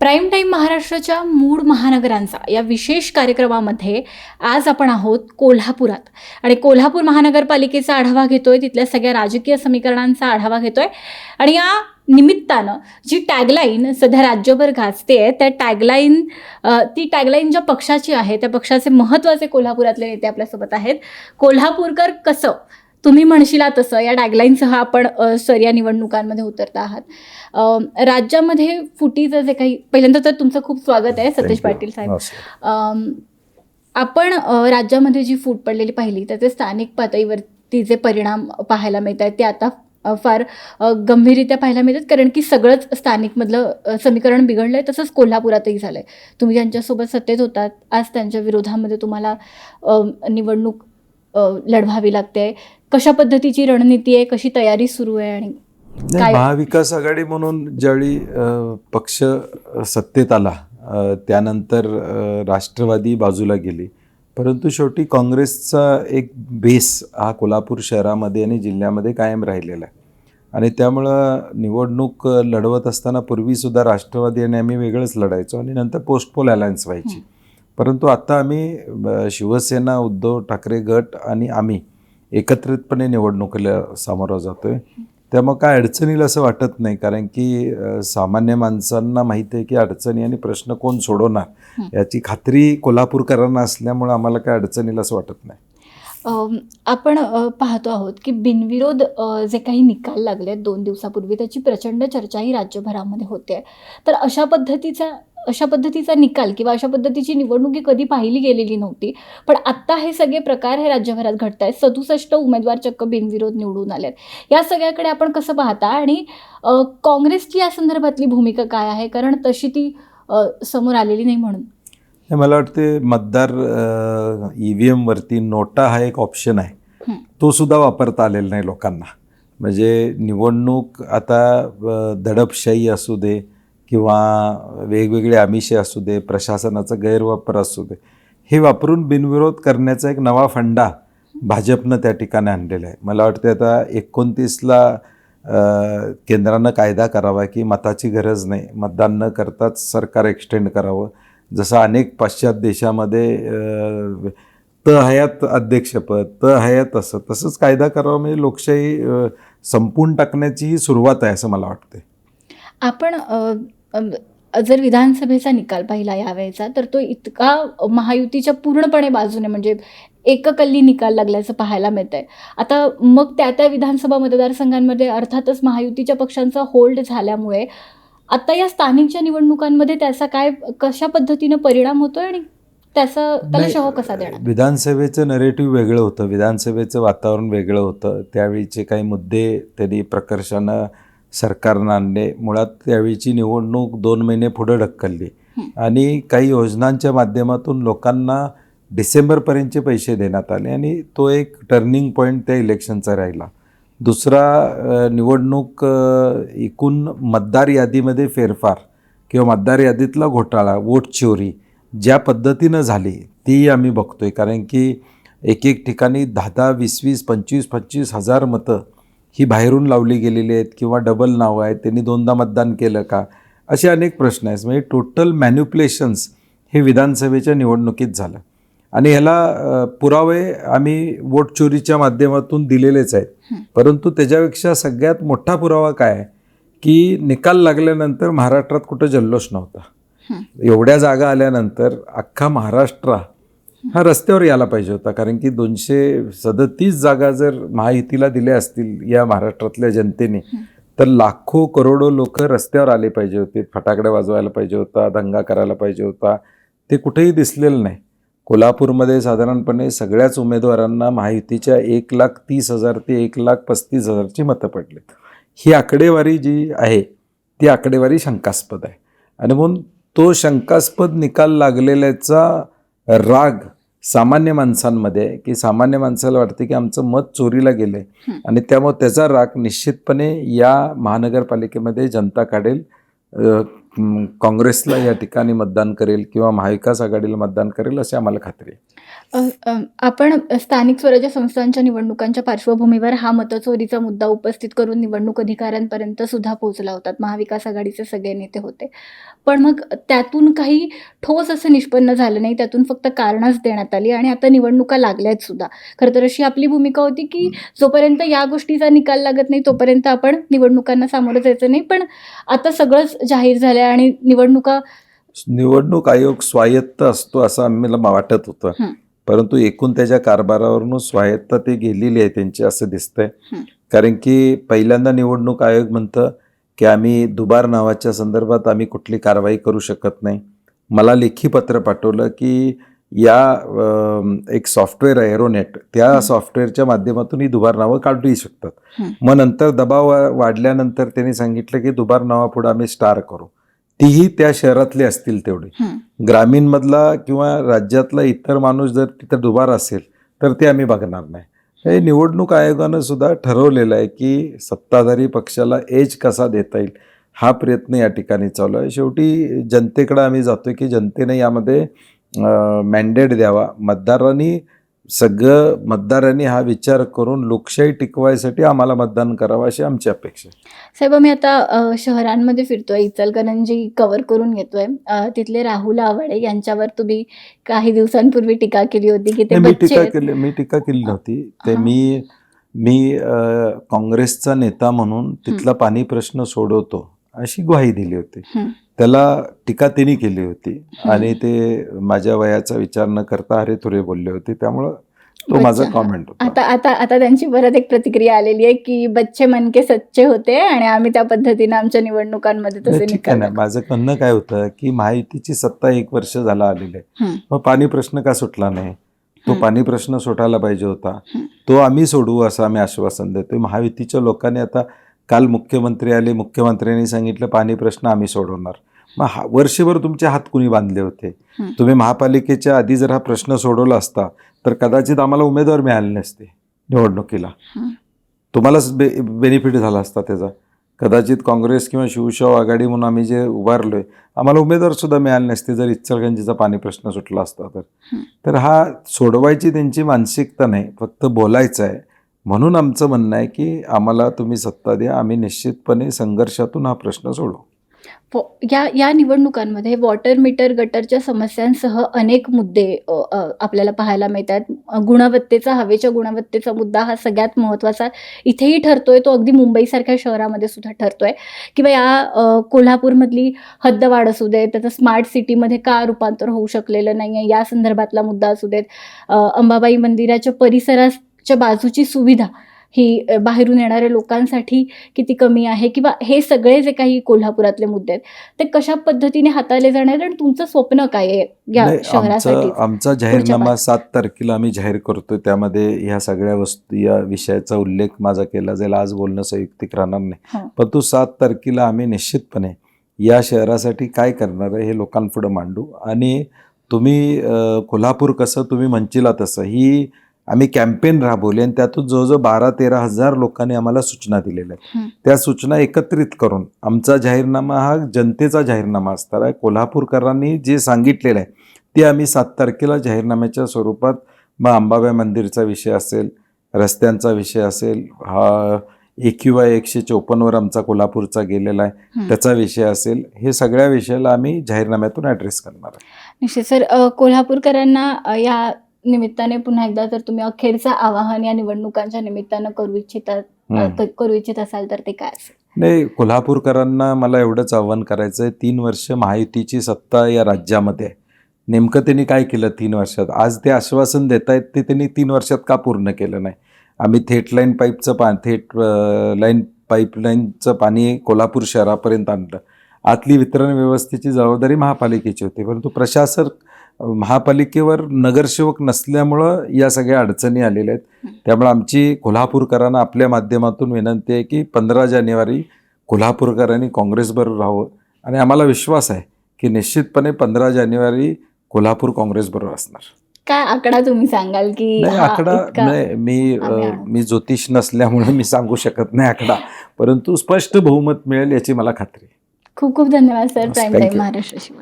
Prime time महाराष्ट्राच्या मूळ महानगरांचा या विशेष कार्यक्रमामध्ये आज आपण आहोत कोल्हापुरात. आणि कोल्हापूर महानगरपालिकेचा आढावा घेतोय तिथल्या सगळ्या राजकीय समीकरणांचा आढावा घेतोय. आणि या निमित्तानं जी टॅगलाईन सध्या राज्यभर गाजते त्या टॅगलाईन ती टॅगलाईन ज्या पक्षाची आहे त्या पक्षाचे महत्त्वाचे कोल्हापुरातले नेते आपल्यासोबत आहेत. कोल्हापूरकर कसं तुम्ही म्हणशिला तसं या टॅगलाईनसह आपण सर या निवडणुकांमध्ये उतरता आहात. राज्यामध्ये फुटीचं जे काही पहिल्यांदा तर तुमचं खूप स्वागत आहे you. पाटील साहेब. आपण राज्यामध्ये जी फूट पडलेली पाहिली त्याचे स्थानिक पातळीवरती जे परिणाम पाहायला मिळत आहेत ते आता फार गंभीररित्या पाहायला मिळतात कारण की सगळंच स्थानिकमधलं समीकरण बिघडलं आहे तसंच कोल्हापुरातही झालं आहे तुम्ही ज्यांच्यासोबत सत्तेत होतात आज त्यांच्या विरोधामध्ये तुम्हाला निवडणूक लढवावी लागते. कशा पद्धतीची रणनीती आहे कशी तयारी सुरू आहे आणि महाविकास आघाडी म्हणून ज्यावेळी पक्ष सत्तेत आला त्यानंतर राष्ट्रवादी बाजूला गेली. परंतु शेवटी काँग्रेसचा एक बेस हा कोल्हापूर शहरामध्ये आणि जिल्ह्यामध्ये कायम राहिलेला आहे. आणि त्यामुळं निवडणूक लढवत असताना पूर्वीसुद्धा राष्ट्रवादी आणि आम्ही वेगळंच लढायचो आणि नंतर पोस्टपोल अलायन्स व्हायची. परंतु आता आम्ही शिवसेना उद्धव ठाकरे गट आणि आम्ही एकत्रितपणे निवडणुकीला सामोरं जातोय. त्यामुळे काय अडचणीला असं वाटत नाही. कारण की सामान्य माणसांना माहिती आहे की अडचणी आणि प्रश्न कोण सोडवणार याची खात्री कोल्हापूरकरांना असल्यामुळे आम्हाला काय अडचणीला असं वाटत नाही. आपण पाहतो आहोत की बिनविरोध जे काही निकाल लागले आहेत दोन दिवसापूर्वी त्याची प्रचंड चर्चाही राज्यभरामध्ये होते. तर अशा पद्धतीचा अशा पद्धतीचा निकाल किंवा अशा पद्धतीची निवडणूक ही कधी पाहिली गेलेली नव्हती. पण आत्ता हे सगळे प्रकार हे राज्यभरात घडत आहेत सदुसष्ट उमेदवार चक्क बिनविरोध निवडून आले आहेत या सगळ्याकडे आपण कसं पाहता? आणि काँग्रेसची या संदर्भातली भूमिका काय आहे? कारण तशी ती समोर आलेली नाही म्हणून. मला वाटते मतदार ई व्ही एमवरती नोटा हा एक ऑप्शन आहे. तो सुद्धा वापरता आलेला नाही लोकांना. म्हणजे निवडणूक आता दडपशाही असू दे किंवा वेगवेगळे आमिषे असू दे प्रशासनाचा गैरवापर असू दे हे वापरून बिनविरोध करण्याचा एक नवा फंडा भाजपनं त्या ठिकाणी आणलेला आहे. मला वाटते आता एकोणतीसला केंद्रानं कायदा करावा की मताची गरज नाही. मतदान न करताच सरकार एक्सटेंड करावं. जसं अनेक पाश्चात्य देशामध्ये त हयात अध्यक्षपद त हयात असं तसंच कायदा करावा म्हणजे लोकशाही संपून टाकण्याची ही सुरुवात आहे असं मला वाटते आपण जर विधानसभेचा निकाल पाहिला यावेळेचा तर तो इतका महायुतीच्या पूर्णपणे बाजूने म्हणजे एककल्ली निकाल लागल्याचं पाहायला मिळत आहे आता मग त्या त्या विधानसभा मतदारसंघांमध्ये अर्थातच महायुतीच्या पक्षांचा होल्ड झाल्यामुळे आता या स्थानिकच्या निवडणुकांमध्ये त्याचा काय कशा पद्धतीनं परिणाम होतोय आणि त्याचा त्याला शह कसा देणार? विधानसभेचं नरेटिव्ह वेगळं होतं विधानसभेचं वातावरण वेगळं होतं. त्यावेळीचे काही मुद्दे त्यांनी प्रकर्षानं सरकारने मुळात त्यावेळीची निवडणूक दोन महिने पुढं ढकलली. आणि काही योजनांच्या माध्यमातून लोकांना डिसेंबरपर्यंतचे पैसे देण्यात आले आणि तो एक टर्निंग पॉईंट त्या इलेक्शनचा राहिला. दुसरा निवडणूक एकूण मतदार यादीमध्ये फेरफार किंवा मतदार यादीतला घोटाळा वोट चोरी ज्या पद्धतीनं झाली ती आम्ही बघतोय. कारण की एक एक ठिकाणी दहा दहा वीस वीस पंचवीस पंचवीस हजार मतं ही बाहेरून लावली गेलेली आहेत किंवा डबल नावं आहेत त्यांनी दोनदा मतदान केलं का? असे अनेक प्रश्न आहेत. म्हणजे टोटल मॅन्युप्युलेशन्स हे विधानसभेच्या निवडणुकीत झालं. आणि ह्याला पुरावे आम्ही वोट चोरीच्या माध्यमातून दिलेलेच आहेत. परंतु त्याच्यापेक्षा सगळ्यात मोठा पुरावा काय आहे? की निकाल लागल्यानंतर महाराष्ट्रात कुठं जल्लोष नव्हता. एवढ्या जागा आल्यानंतर अख्खा महाराष्ट्र हा रस्त्यावर यायला पाहिजे होता कारण की दोनशे सदतीस जागा जर महायुतीला दिल्या असतील या महाराष्ट्रातल्या जनतेने तर लाखो करोडो लोक रस्त्यावर आले पाहिजे होते फटाकडे वाजवायला पाहिजे होता दंगा करायला पाहिजे होता. ते कुठेही दिसलेलं नाही. कोल्हापूरमध्ये साधारणपणे सगळ्याच उमेदवारांना महायुतीच्या एक लाख तीस हजार ते एक लाख पस्तीस हजारची मतं पडलीत. ही आकडेवारी जी आहे ती आकडेवारी शंकास्पद आहे. आणि म्हणून तो शंकास्पद निकाल लागलेल्याचा राग सामान्य माणसांमध्ये की सामान्य माणसाला वाटते की आमचं मत चोरीला गेलं हं. आणि त्यामुळे त्याचा राग निश्चितपणे या महानगरपालिकेमध्ये जनता काढेल काँग्रेसला या ठिकाणी मतदान करेल किंवा महाविकास आघाडीला मतदान करेल अशी आम्हाला खात्री आहे. आपण स्थानिक स्वराज्य संस्थांच्या निवडणुकांच्या पार्श्वभूमीवर हा मतचोरीचा मुद्दा उपस्थित करून निवडणूक अधिकाऱ्यांपर्यंत सुद्धा पोहोचला होतात महाविकास आघाडीचे सगळे नेते होते. पण मग त्यातून काही ठोस असं निष्पन्न झालं नाही. त्यातून फक्त कारणच देण्यात आली आणि आता निवडणुका लागल्यात सुद्धा. खरं तर अशी आपली भूमिका होती की जोपर्यंत या गोष्टीचा निकाल लागत नाही तोपर्यंत आपण निवडणुकांना सामोरं जायचं नाही. पण आता सगळंच जाहीर झालंय आणि निवडणुका निवडणूक आयोग स्वायत्त असतो असं आम्हाला वाटत होतं. परंतु एकूण त्याच्या कारभारावरून स्वायत्त ते गेलेली आहे त्यांची असं दिसतंय. कारण की पहिल्यांदा निवडणूक आयोग म्हणतं की आम्ही दुबार नावाच्या संदर्भात आम्ही कुठली कारवाई करू शकत नाही मला लेखी पत्र पाठवलं की या एक सॉफ्टवेअर आहे एरोनेट त्या. सॉफ्टवेअरच्या माध्यमातून ही दुबार नावं काढूही शकतात. मग नंतर दबाव वाढल्यानंतर त्यांनी सांगितलं की दुबार नावापुढे आम्ही स्टार करू तीही त्या शहरातली असतील तेवढी. हं, ग्रामीणमधला किंवा राज्यातला इतर माणूस जर तिथं दुबार असेल तर ते आम्ही बघणार नाही. हे निवडणूक आयोगानं सुद्धा ठरवलेलं आहे की सत्ताधारी पक्षाला एज कसा देता येईल हा प्रयत्न या ठिकाणी चालू आहे. शेवटी जनतेकडे आम्ही जातोय की जनतेने यामध्ये मॅन्डेट द्यावा. मतदारांनी सगळं मतदारांनी हा विचार करून लोकशाही टिकवायसाठी आम्हाला मतदान करावं अशी आमची अपेक्षा साहेब आम्ही आता शहरांमध्ये फिरतोय इचलकरंजी कव्हर करून घेतोय तिथले राहुल आवाडे यांच्यावर तुम्ही काही दिवसांपूर्वी टीका केली होती की ते मी टीका. केली मी टीका केली नव्हती ते. मी मी काँग्रेसचा नेता म्हणून तिथला पाणी प्रश्न सोडवतो अशी ग्वाही दिली होती. त्याला टीका त्यांनी केली होती. आणि ते माझ्या वयाचा विचार न करता अरे तुरे बोलले होते त्यामुळं तो माझा. कॉमेंट होता आता आता आता त्यांची परत एक प्रतिक्रिया आलेली आहे की बच्चे मनके सच्चे होते आणि आम्ही त्या पद्धतीने आमच्या निवडणुकांमध्ये तसे ठीक आहे ना माझं म्हणणं काय होतं की महायुतीची सत्ता एक वर्ष झालं आलेली आहे. मग पाणी प्रश्न का सुटला नाही तो. पाणी प्रश्न सुटायला पाहिजे होता. तो आम्ही सोडवू असं आम्ही आश्वासन देतोय महायुतीच्या लोकांनी आता काल मुख्यमंत्री आले मुख्यमंत्र्यांनी सांगितलं पाणी प्रश्न आम्ही सोडवणार मग हा वर्षभर तुमचे हात कुणी बांधले होते. तुम्ही महापालिकेच्या आधी जर हा प्रश्न सोडवला असता तर कदाचित आम्हाला उमेदवार मिळाले नसते निवडणुकीला. तुम्हालाच बे बेनिफिट झाला असता त्याचा कदाचित काँग्रेस किंवा शिवशाह आघाडी म्हणून आम्ही जे उभारलोय आम्हाला उमेदवार सुद्धा मिळाले नसते जर इचलगंजीचा पाणी प्रश्न सुटला असता तर. तर हा सोडवायची त्यांची मानसिकता नाही फक्त बोलायचं आहे म्हणून आमचं म्हणणं आहे की आम्हाला तुम्ही सत्ता द्या आम्ही निश्चितपणे संघर्षातून हा प्रश्न सोडवू. या या निवडणुकांमध्ये वॉटर मीटर गटरच्या समस्यांसह अनेक मुद्दे आपल्याला पाहायला मिळतात. गुणवत्तेचा हवेच्या गुणवत्तेचा मुद्दा हा सगळ्यात महत्त्वाचा. इथेही ठरतोय तो अगदी मुंबईसारख्या शहरामध्ये सुद्धा ठरतोय. किंवा या कोल्हापूरमधली हद्दवाढ असू दे त्याचं स्मार्ट सिटीमध्ये का रूपांतर होऊ शकलेलं नाही आहे या संदर्भातला मुद्दा असू देत. अंबाबाई मंदिराच्या परिसरात परिसराच्या बाजूची सुविधा ही बाहेरून येणाऱ्या लोकांसाठी किती कमी आहे किंवा हे सगळे जे काही कोल्हापुरातले मुद्दे आहेत ते कशा पद्धतीने हाताळले जाणार आणि तुमचं स्वप्न काय आहे या नाही, शहरासाठी आमचा जाहीरनामा सात तारखेला आम्ही जाहीर करतोय. त्यामध्ये ह्या सगळ्या वस्तू या विषयाचा उल्लेख माझा केला जाईल. आज बोलणं संयुक्तिक राहणार नाही. परंतु सात तारखेला आम्ही निश्चितपणे या शहरासाठी काय करणार आहे हे लोकांपुढं मांडू. आणि तुम्ही कोल्हापूर कसं तुम्ही म्हणचिला तसं ही आम्ही कॅम्पेन राबवली आणि त्यातून जवळजवळ बारा तेरा हजार लोकांनी आम्हाला सूचना दिलेल्या आहेत. त्या सूचना एकत्रित करून आमचा जाहीरनामा हा जनतेचा जाहीरनामा असणार आहे कोल्हापूरकरांनी जे सांगितलेलं आहे ते आम्ही सात तारखेला जाहीरनाम्याच्या स्वरूपात मग अंबाबाई मंदिरचा विषय असेल रस्त्यांचा विषय असेल हा एकयू वाय एकशे चोपन्नवर आमचा कोल्हापूरचा गेलेला आहे. त्याचा विषय असेल हे सगळ्या विषयाला आम्ही जाहीरनाम्यातून ॲड्रेस करणार आहे निश्चित सर कोल्हापूरकरांना या निमित्ताने पुन्हा एकदा जर तुम्ही अखेरचं आवाहन या निवडणुकांच्या निमित्तानं करू इच्छिता अ. क- करू इच्छित असाल तर ते काय असेल? नाही कोल्हापूरकरांना मला एवढंच आव्हान करायचं आहे तीन वर्ष महायुतीची सत्ता या राज्यामध्ये आहे. नेमकं त्यांनी काय केलं तीन वर्षात? आज ते आश्वासन देत आहेत ते त्यांनी तीन वर्षात का पूर्ण केलं नाही? आम्ही थेट लाईन पाईपचं पा थेट लाईन पाईपलाईनचं पाणी कोल्हापूर शहरापर्यंत आणलं. आतली वितरण व्यवस्थेची जबाबदारी महापालिकेची होती परंतु प्रशासक महापालिकेवर नगरसेवक नसल्यामुळं या सगळ्या अडचणी आलेल्या आहेत त्यामुळे आमची कोल्हापूरकरांना आपल्या माध्यमातून विनंती आहे की पंधरा जानेवारी कोल्हापूरकरांनी काँग्रेसबरोबर राहावं आणि आम्हाला विश्वास आहे की निश्चितपणे पंधरा जानेवारी कोल्हापूर काँग्रेसबरोबर असणार काय आकडा तुम्ही सांगाल की नाही आकडा नाही मी. मी ज्योतिष नसल्यामुळे मी सांगू शकत नाही आकडा परंतु स्पष्ट बहुमत मिळेल याची मला खात्री खूप खूप धन्यवाद सर प्राईम टाईम. महाराष्ट्राशी.